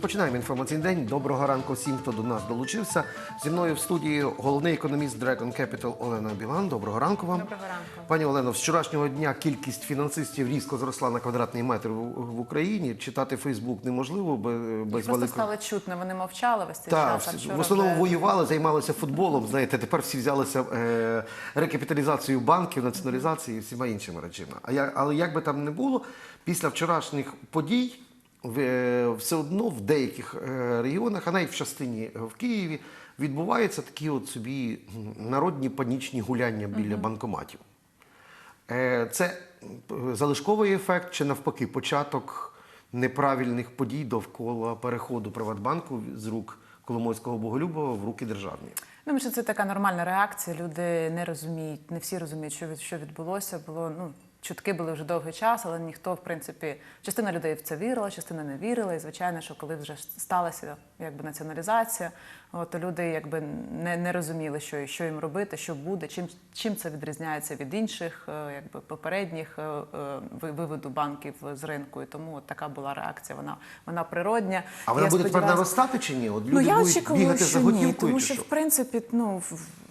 Розпочинаємо інформаційний день. Доброго ранку всім, хто до нас долучився. Зі мною в студії головний економіст Dragon Capital Олена Білан. Доброго ранку вам. Доброго ранку. Пані Олено, з вчорашнього дня кількість фінансистів різко зросла на квадратний метр в, Україні. Читати Фейсбук неможливо без, великого. стало чутно, вони мовчали весь цей Так, час. вчора в основному вже- воювали, займалися футболом. Знаєте, тепер всі взялися е, рекапіталізацією банків, націоналізацією і всіма іншими речами. А я, але як би там не було, після вчорашніх подій все одно в деяких е, регіонах, а навіть в частині е, в Києві, відбуваються такі от собі народні панічні гуляння біля банкоматів. Е, Це залишковий ефект чи навпаки початок неправильних подій довкола переходу Приватбанку з рук Коломойського Боголюбова в руки державні. Ну, що це така нормальна реакція. Люди не розуміють, не всі розуміють, що що відбулося. Було ну. Чутки були вже довгий час, але ніхто, в принципі, частина людей в це вірила, частина не вірила. І звичайно, що коли вже сталася якби націоналізація, то люди якби не, не розуміли, що, що їм робити, що буде, чим, чим це відрізняється від інших, е, якби попередніх е, е, ви- виводу банків з ринку. І тому от така була реакція. Вона вона природня. А вона Я буде тепер наростати чи ні? От люди ну, я будуть очікую, бігати що за ні, тому що що? в принципі, ну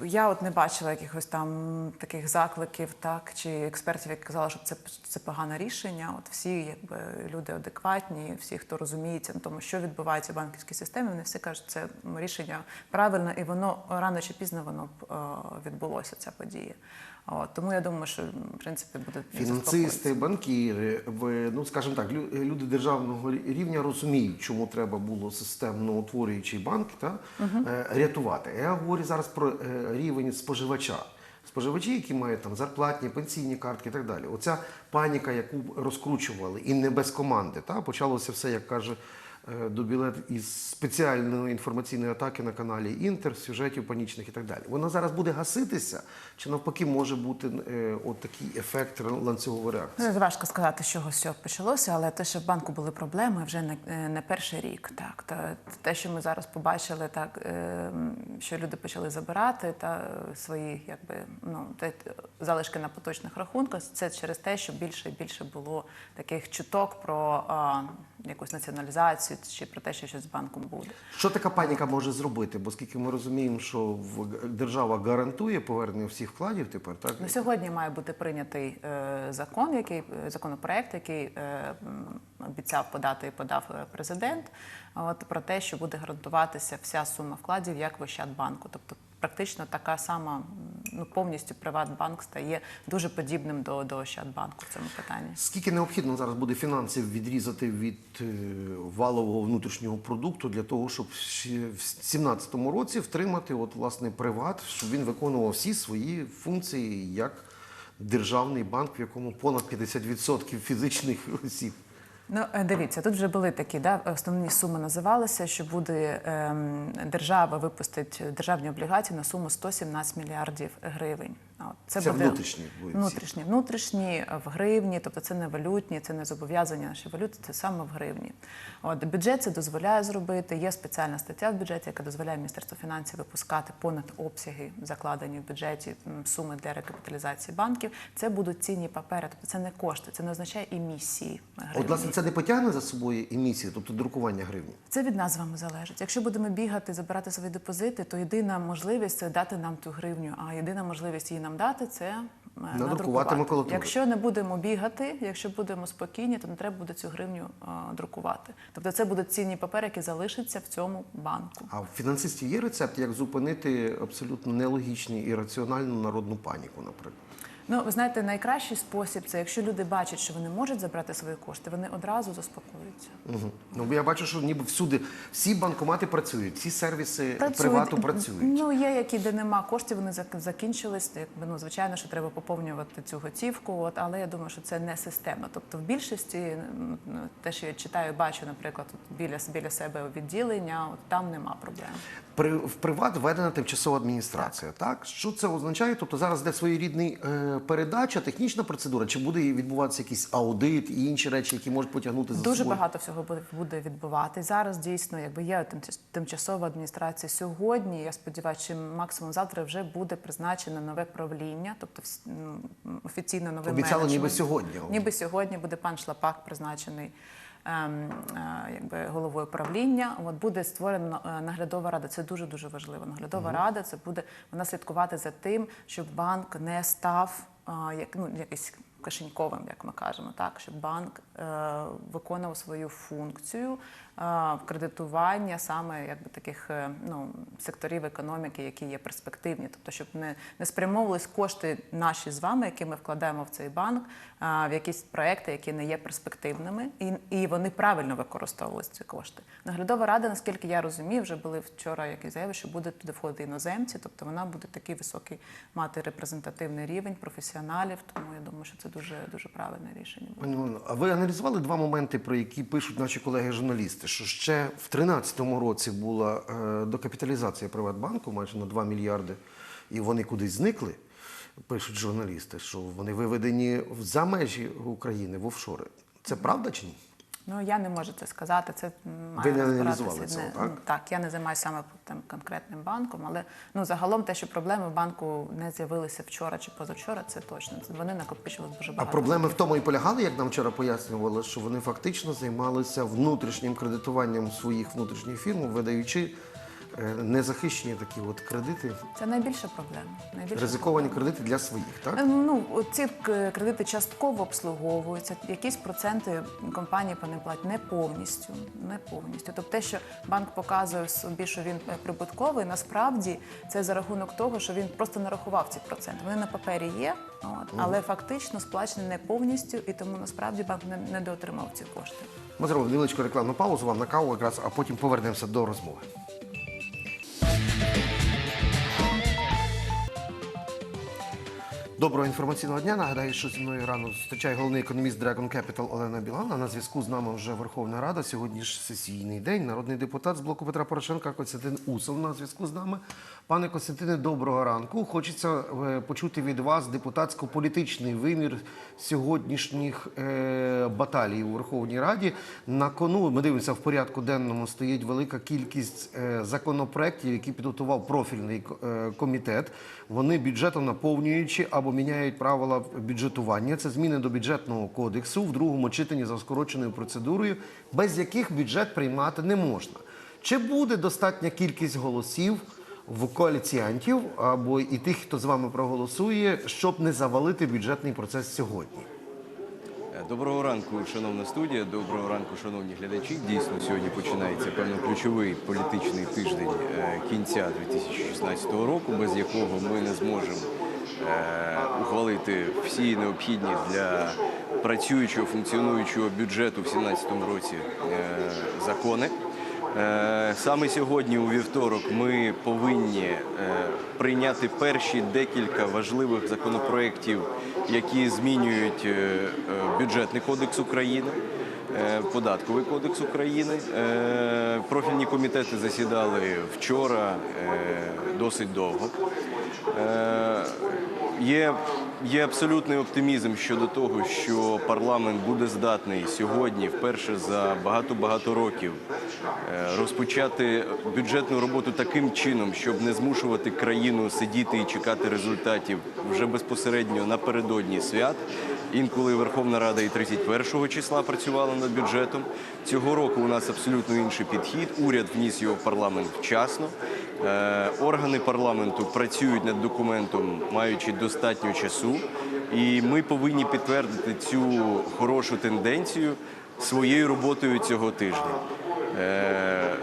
я от не бачила якихось там таких закликів, так чи експертів, які казали, що це це погане рішення. От всі, якби люди адекватні, всі, хто розуміється на тому, що відбувається в банківській системі, вони всі кажуть, це рішення правильне, і воно рано чи пізно воно б, е, відбулося. Ця подія. От, тому я думаю, що в принципі буде Фінансисти, банкіри, ну скажімо так, люди державного рівня розуміють, чому треба було системно утворюючий банк та, е, рятувати. Я говорю зараз про е, рівень споживача. Споживачі, які мають там зарплатні, пенсійні картки і так далі. Оця паніка, яку розкручували, і не без команди. Та, почалося все, як каже е, Дубілет, із спеціальної інформаційної атаки на каналі Інтер, сюжетів панічних і так далі. Вона зараз буде гаситися, чи навпаки може бути е, от такий ефект ланцюгової реакції? Ну, важко сказати, з чого все почалося, але те, що в банку були проблеми вже не, е, не перший рік. Так, та те, що ми зараз побачили, так що люди почали забирати та свої, якби ну те, залишки на поточних рахунках, це через те, що більше і більше було таких чуток про а, якусь націоналізацію чи про те, що щось з банком буде. Що така паніка може зробити? Бо скільки ми розуміємо, що держава гарантує повернення всіх вкладів тепер, так? Ну, сьогодні має бути прийнятий е, закон, який законопроект, який е, обіцяв подати і подав е, президент. От про те, що буде гарантуватися вся сума вкладів як в Ощадбанку. Тобто практично така сама, ну повністю Приватбанк стає дуже подібним до, до Ощадбанку в цьому питанні. Скільки необхідно зараз буде фінансів відрізати від е, валового внутрішнього продукту для того, щоб в 2017 році втримати от, власне, приват, щоб він виконував всі свої функції як державний банк, в якому понад 50% фізичних осіб. Ну, е, дивіться, тут вже були такі да, основні суми називалися, що буде ем, держава випустить державні облігації на суму 117 мільярдів гривень. От, Це внутрішні будуть внутрішні, внутрішні е, в гривні, тобто це не валютні, це не зобов'язання наші валюти, це саме в гривні. От бюджет це дозволяє зробити. Є спеціальна стаття в бюджеті, яка дозволяє Міністерству фінансів випускати понад обсяги, закладені в бюджеті суми для рекапіталізації банків. Це будуть цінні папери, тобто це не кошти, це не означає емісії гривні. От, власне, це не потягне за собою емісії, тобто друкування гривні. Це від нас з вами залежить. Якщо будемо бігати, забирати свої депозити, то єдина можливість це дати нам ту гривню. А єдина можливість її нам дати це надрукувати. надрукувати. макулатуру. Якщо не будемо бігати, якщо будемо спокійні, то не треба буде цю гривню а, друкувати. Тобто це будуть цінні папери, які залишаться в цьому банку. А в фінансистів є рецепт, як зупинити абсолютно нелогічну і раціональну народну паніку, наприклад. Ну, ви знаєте, найкращий спосіб це якщо люди бачать, що вони можуть забрати свої кошти, вони одразу заспокоюються. Угу. Ну, я бачу, що ніби всюди всі банкомати працюють, всі сервіси Працюють. привату працюють. Ну є які, де нема коштів, вони зак- закінчились. Якби ну звичайно, що треба поповнювати цю готівку. От але я думаю, що це не система. Тобто, в більшості те, що я читаю, бачу, наприклад, біля біля себе відділення, от там нема проблем. При в приват введена тимчасова адміністрація. Так. що це означає? Тобто зараз де своєрідний е, передача, технічна процедура, чи буде відбуватися якийсь аудит і інші речі, які можуть потягнути за Дуже собою? багато всього буде, відбувати. Зараз дійсно, якби є тимчас- тимчасова адміністрація сьогодні. Я сподіваюся, що максимум завтра вже буде призначено нове правління, тобто офіційно нове Обіцяли ніби сьогодні. Ніби сьогодні буде пан Шлапак призначений якби головою правління. От буде створена е, наглядова рада. Це дуже дуже важливо. Наглядова рада це буде вона слідкувати за тим, щоб банк не став а, як ну якийсь кишеньковим, як ми кажемо, так щоб банк е, виконував свою функцію е, кредитування саме якби таких е, ну секторів економіки, які є перспективні, тобто щоб не, не спрямовувались кошти наші з вами, які ми вкладаємо в цей банк, а, в якісь проекти, які не є перспективними, і, і вони правильно використовувалися ці кошти. Наглядова рада, наскільки я розумію, вже були вчора якісь заяви, що буде туди входити іноземці, тобто вона буде такий високий мати репрезентативний рівень професіоналів. Тому я думаю, що це дуже дуже правильне рішення. Пані а ви аналізували два моменти, про які пишуть наші колеги-журналісти? Що ще в 2013 році була е, докапіталізація Приватбанку майже на 2 мільярди, і вони кудись зникли. Пишуть журналісти, що вони виведені за межі України в офшори. Це правда чи ні? Ну я не можу це сказати. Це м, Ви не аналізували цього, не- так? Так, я не займаюся саме тим конкретним банком, але ну загалом те, що проблеми в банку не з'явилися вчора чи позавчора, це точно. Це вони накопичували дуже А багато. проблеми в тому і полягали, як нам вчора пояснювали, що вони фактично займалися внутрішнім кредитуванням своїх внутрішніх фірм, видаючи незахищені такі от кредити, Це найбільша проблема. Найбільша ризиковані кредити для своїх, так? Е, Ну, ці кредити частково обслуговуються, якісь проценти компанії по ним платять не повністю. Не повністю. Тобто те, що банк показує собі, що він е, прибутковий, насправді це за рахунок того, що він просто нарахував ці проценти. Вони на папері є, от, але фактично сплачені не повністю, і тому насправді банк не, не доотримав ці кошти. Ми зробимо невеличку рекламну паузу вам на каву якраз, а потім повернемося до розмови. Доброго інформаційного дня. Нагадаю, що зі мною рано зустрічає головний економіст Dragon Capital Олена Білана. На зв'язку з нами вже Верховна Рада. Сьогодні ж сесійний день. Народний депутат з блоку Петра Порошенка Костянтин Усов на зв'язку з нами. Пане Костянтине, доброго ранку. Хочеться е, почути від вас депутатсько-політичний вимір сьогоднішніх е, баталій у Верховній Раді. На кону ми дивимося в порядку денному стоїть велика кількість е, законопроєктів, які підготував профільний комітет. Вони бюджетом наповнюючи або міняють правила бюджетування. Це зміни до бюджетного кодексу в другому читанні за скороченою процедурою, без яких бюджет приймати не можна. Чи буде достатня кількість голосів в коаліціантів або і тих, хто з вами проголосує, щоб не завалити бюджетний процес сьогодні? Е, Доброго ранку, шановна студія. Доброго ранку, шановні глядачі. Дійсно, сьогодні починається певно ключовий політичний тиждень е, кінця 2016 року, без якого ми не зможемо е, ухвалити всі необхідні для працюючого функціонуючого бюджету в 2017 році закони. Е, Саме сьогодні, у вівторок, ми повинні е, прийняти перші декілька важливих законопроєктів, які змінюють е, бюджетний кодекс України, податковий кодекс України. Профільні комітети засідали вчора досить довго. Є, є абсолютний оптимізм щодо того, що парламент буде здатний сьогодні, вперше за багато-багато років, е, розпочати бюджетну роботу таким чином, щоб не змушувати країну сидіти і чекати результатів вже безпосередньо напередодні свят. Інколи Верховна Рада і 31 числа працювала над бюджетом. Цього року у нас абсолютно інший підхід. Уряд вніс його в парламент вчасно. Е, Органи парламенту працюють над документом, маючи достатньо часу, і ми повинні підтвердити цю хорошу тенденцію своєю роботою цього тижня. Е,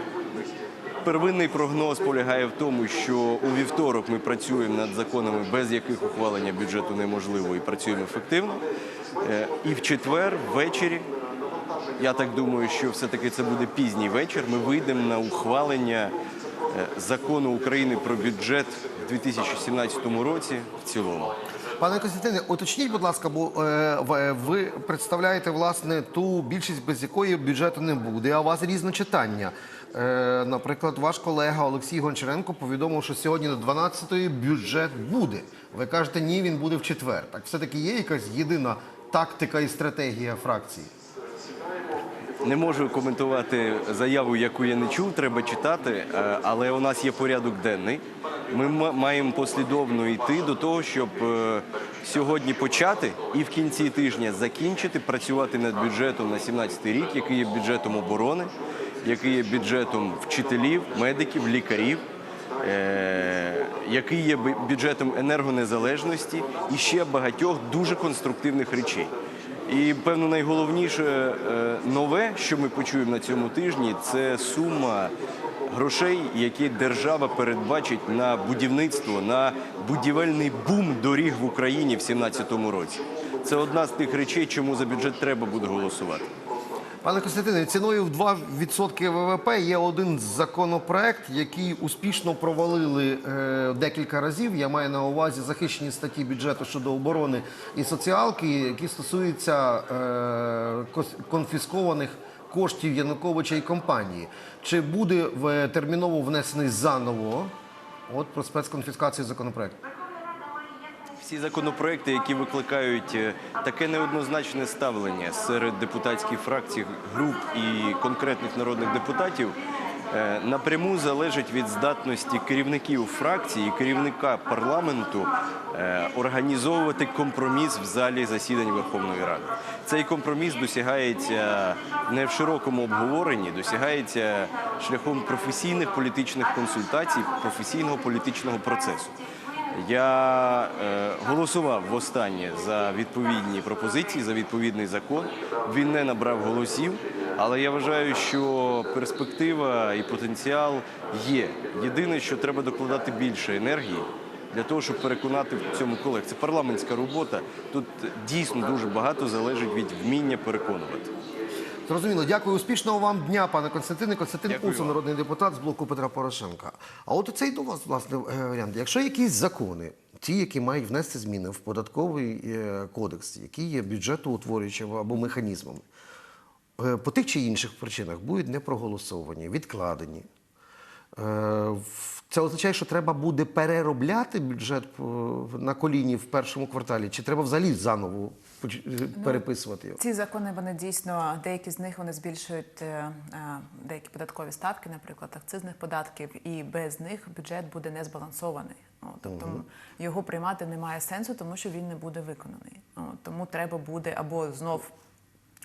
Первинний прогноз полягає в тому, що у вівторок ми працюємо над законами, без яких ухвалення бюджету неможливо, і працюємо ефективно. Е, І в четвер ввечері, я так думаю, що все-таки це буде пізній вечір. Ми вийдемо на ухвалення закону України про бюджет в 2017 році в цілому. Пане Костянтине, уточніть, будь ласка, бо е, ви представляєте власне ту більшість, без якої бюджету не буде. А у вас різночитання. Е, наприклад, ваш колега Олексій Гончаренко повідомив, що сьогодні до 12-ї бюджет буде. Ви кажете, ні, він буде в четвер. Так все-таки є якась єдина тактика і стратегія фракції? Не можу коментувати заяву, яку я не чув, треба читати, е, але у нас є порядок денний. Ми маємо послідовно йти до того, щоб е, сьогодні почати і в кінці тижня закінчити працювати над бюджетом на 17 рік, який є бюджетом оборони, який є бюджетом вчителів, медиків, лікарів. е, Який є бюджетом енергонезалежності і ще багатьох дуже конструктивних речей. І певно найголовніше е, нове, що ми почуємо на цьому тижні, це сума грошей, які держава передбачить на будівництво, на будівельний бум доріг в Україні в 2017 році. Це одна з тих речей, чому за бюджет треба буде голосувати. Пане Костянтине, ціною в 2% ВВП є один законопроект, який успішно провалили е, декілька разів. Я маю на увазі захищені статті бюджету щодо оборони і соціалки, які стосуються е, конфіскованих коштів Януковича і компанії. Чи буде в- терміново внесений заново от про спецконфіскацію законопроект? Всі законопроекти, які викликають е, таке неоднозначне ставлення серед депутатських фракцій, груп і конкретних народних депутатів, е, напряму залежать від здатності керівників фракцій і керівника парламенту е, організовувати компроміс в залі засідань Верховної Ради. Цей компроміс досягається не в широкому обговоренні, досягається шляхом професійних політичних консультацій, професійного політичного процесу. Я е, голосував востаннє за відповідні пропозиції, за відповідний закон. Він не набрав голосів, але я вважаю, що перспектива і потенціал є. Єдине, що треба докладати більше енергії для того, щоб переконати в цьому колег. Це парламентська робота. Тут дійсно дуже багато залежить від вміння переконувати. Зрозуміло, дякую. Успішного вам дня, пане Константине. Константин Дякую вам. народний депутат з блоку Петра Порошенка. А от оцей до вас, власне, е, варіант. Якщо якісь закони, ті, які мають внести зміни в податковий е, кодекс, які є бюджетоутворюючими або механізмами, е, по тих чи інших причинах будуть не проголосовані, відкладені. Е, в- Це означає, що треба буде переробляти бюджет е, на коліні в першому кварталі, чи треба взагалі заново е, переписувати його? Ці закони вони дійсно деякі з них вони збільшують е, деякі податкові ставки, наприклад, акцизних податків, і без них бюджет буде не збалансований. О, тобто його приймати немає сенсу, тому що він не буде виконаний. О, тому треба буде або знов.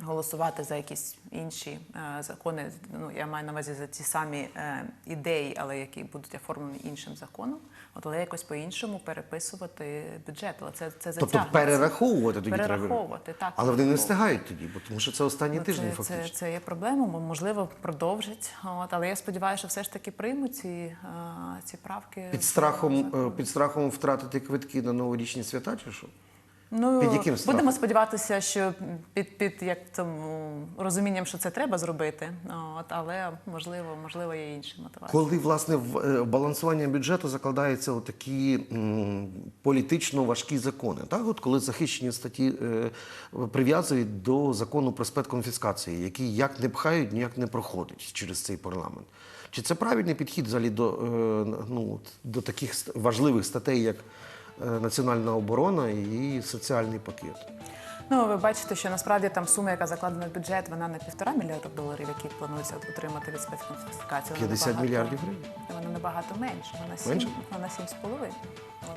Голосувати за якісь інші е, закони, ну я маю на увазі за ті самі е, ідеї, але які будуть оформлені іншим законом, от але якось по-іншому переписувати бюджет. Але це це Тобто перераховувати тоді треба. перераховувати, так Але вони не встигають тоді, бо тому що це останні Ну, тижні це, фактично. це, це є проблема, мо- можливо, продовжить. От, але я сподіваюся, що все ж таки приймуть ці, е, ці правки. Під страхом, під страхом втратити квитки на новорічні свята, чи що? Ну, під яким страхом? будемо сподіватися, що під, під як тому розумінням, що це треба зробити. От, але можливо, можливо, є інші мотивації. Коли власне в е, балансування бюджету закладаються такі політично важкі закони, так от коли захищені статті е, прив'язують до закону про спецконфіскації, який як не пхають, ніяк не проходить через цей парламент. Чи це правильний підхід взагалі до, е, ну, до таких важливих статей, як національна оборона і соціальний пакет? Ну, ви бачите, що насправді там сума, яка закладена в бюджет, вона не півтора мільярда доларів, які планується отримати від спецконфіскації. Вона 50 набагато- мільярдів гривень? Вона набагато менше. Вона сім, Менше? вона сім з половиною.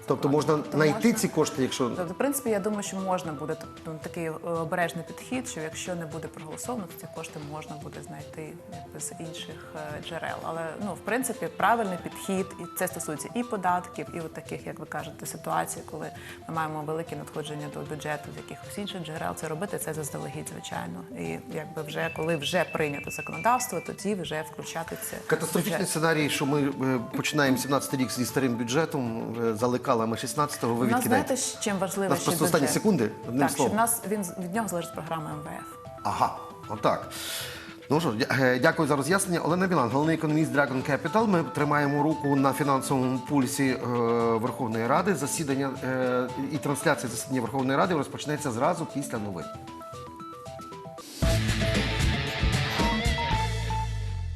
Тобто можна тобто знайти ці кошти, якщо Тобто, в принципі, я думаю, що можна буде тобто, такий е, обережний підхід, що якщо не буде проголосовано, то ці кошти можна буде знайти з інших е, джерел. Але ну, в принципі, правильний підхід, і це стосується і податків, і от таких, як ви кажете, ситуацій, коли ми маємо великі надходження до бюджету з якихось інших джерел. Це робити це заздалегідь, звичайно. І якби вже коли вже прийнято законодавство, тоді вже включати це. Катастрофічний бюджет. сценарій, що ми е, починаємо 17 рік зі старим бюджетом, за лекалами 16-го, ви відкидаєте. знаєте, з чим важливо Нас ще просто останні секунди, одним так, що словом. в нас він від нього залежить програма МВФ. Ага, отак. Ну що, е, дякую за роз'яснення. Олена Білан, головний економіст Dragon Capital. Ми тримаємо руку на фінансовому пульсі е, Верховної Ради. Засідання е, і трансляція засідання Верховної Ради розпочнеться зразу після новин.